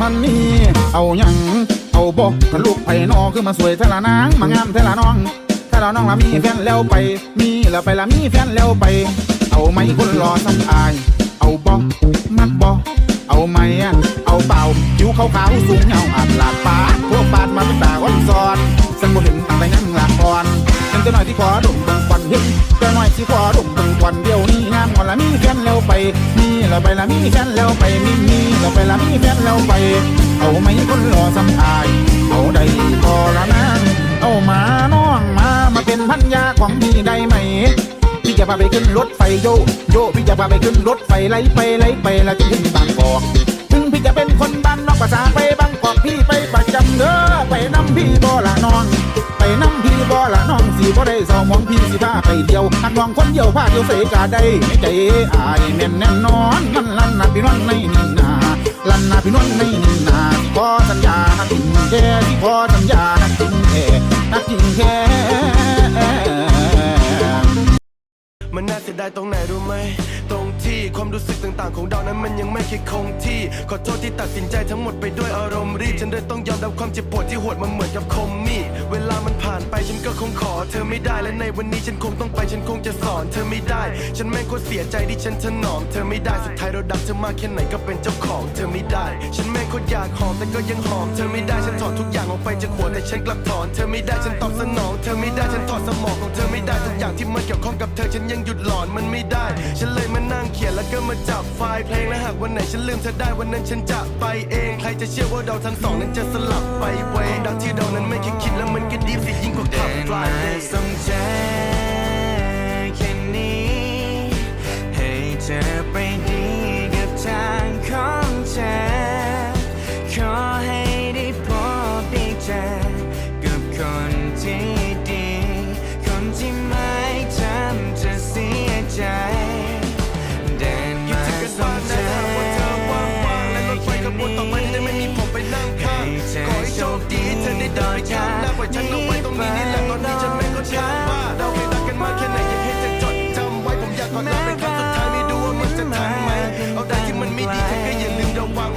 เอาหันนี่เอาหยังเอาบอกถ้าลูกไผ่นอคือมาสวยเทละนางมางามเทละน้องถ้าเราน้องละมีแฟนแล้วไป มีแล้วไปละมีแฟนแล้วไป เอาไหมคนรอสำอาย เอาบอกมักบอกเอาไหมอะเอาเปล่าผิวขาวๆสูงเงาอาจหลาดปาดพวกปาดมาเป็นตาวันซ้อนสังบ่เห็นตั้งแต่ยังหลากก่อนยังจะหน่อยที่ขอดมเบิ่งควันเห็นจะหน่อยที่ขอดมเบิ่งควันเดียวนี้งามก่อนละมีแฟนแล้วไปมี แล้วไปละมีแฟนแล้วไปมีมีแล้วไปละมีแฟนแล้วไป เอาไหมคนรอสำอาย เอาได้พอละนางเอามาน้องมามาเป็นพันยาของพี่ได้ไหมพี่จะพาไปขึ้นรถไฟโยโยพี่จะพาไปขึ้นรถไฟไล่ไปไล่ไปแล้วจะถึงบางกอกถึงพี่จะเป็นคนบ้านนอกภาษาไปบางกอกพี่ไปประจำเด้อไปน้ำพี่บ่ละน้อง ไปน้ำพี่บ่ละน้องสีบ่ได้สาวมองพี่สิพาไป เที่ยวหักน้องคนเดียวพาเที่ยวเสกาได้ในใจอายแน่นแน่นอนมันลันนาพี่น้องในนี่นาลันนาพี่น้องในนี่นาที่ขอสัญญาหักจริงแค่ที่ขอสัญญาหักจริงแท้หักจริงแท้ มันน่าเสียดายตรงไหนรู้ไหม ตรงที่ความรู้สึกต่างๆ ของเรานั้นมันยังไม่เคยคงที่ ขอโทษที่ตัดสินใจทั้งหมดไปด้วยอารมณ์รีบฉันเลยต้องยอมรับความเจ็บปวดที่โหดมันเหมือนกับคมมีดเวลามันผ่านไปฉันก็คงขอ เธอไม่ได้และในวันนี้ฉันคงต้องไปฉันคงจะสอน เธอไม่ได้ ฉันแม่งโคตรเสียใจที่ฉันถนอมเธอไม่ได้สุดท้ายเราดักเธอมากแค่ไหนก็เป็นเจ้าของ เธอไม่ได้ ฉันแม่งโคตรอยากหอมแต่ก็ยังหอมเธอไม่ได้ฉันถอดทุกอย่างออกไปจากหัวแต่ฉันกลับถอน เธอไม่ได้ฉันตอบสนอง เธอไม่ได้ฉันถอดสมองของเธอไม่ได้ทุกอย่างที่มันเกี่ยวข้องกับเธอฉันยังหยุดหลอนมันไม่ได้ ฉันเลยมานั่งเขียนแล้วก็มาจับไฟล์เพลงและหากวันไหนฉันลืมเธอได้วันนั้นฉันจะไปเอง ใครจะเชื่อว่าเราทั้งสองนั้นจะสลับไปเวดังที่เรานั้นไม่เคย ไกลก็อย่าลืมระวัง